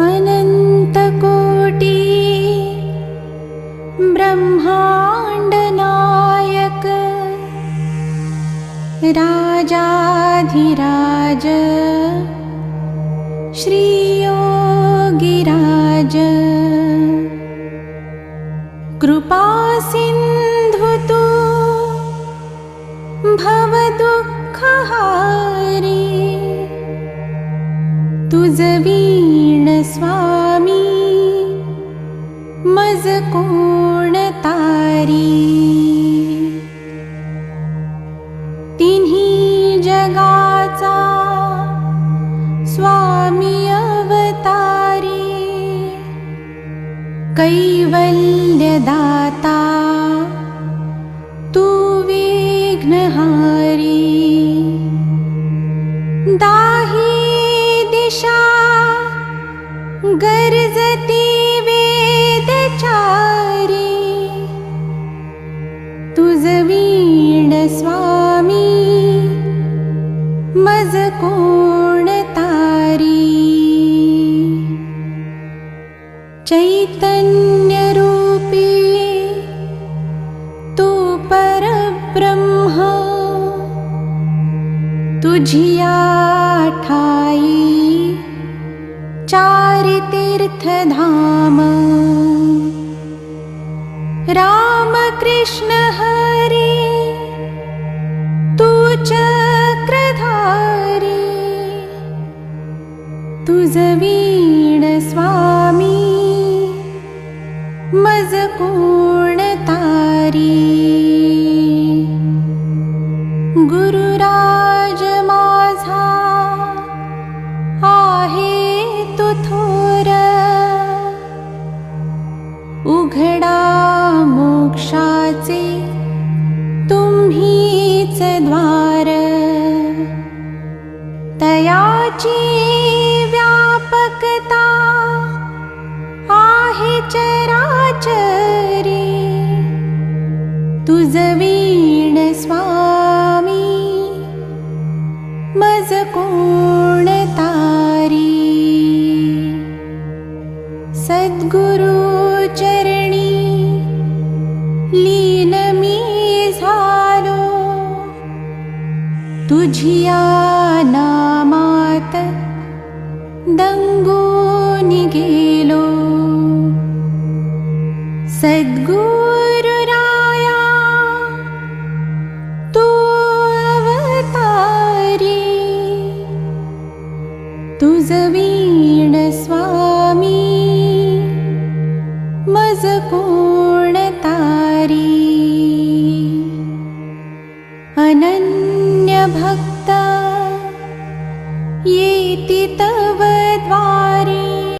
अनन्तकोटि ब्रह्माण्डनायक राजाधिराज श्रीयोगिराज। कृपासिन्धुतु भवदुःखहारी तुजवीण स्वामी मज कोण तारी तिन्ही जगाचा स्वामी अवतारी कैवल्यदाता तू विघ्नहारी गरजती वेदचारी। तुझ वीण स्वामी मज कोण तारी। चैतन्यरूपी तुझिया ठाई चारितीर्थधाम। रामकृष्ण हरी तू चक्रधारी। तुझ वीण स्वामी मज कोण तारी। गुरुराज तुम्हीच द्वार। तयाची व्यापकता आहे चराचरी। तुझ वीण स्वामी मज कोण तुझिया नामात दंगून गेलो। सद्गुरुराया तू अवतारी। तुझ वीण स्वामी मज भक्त येति तव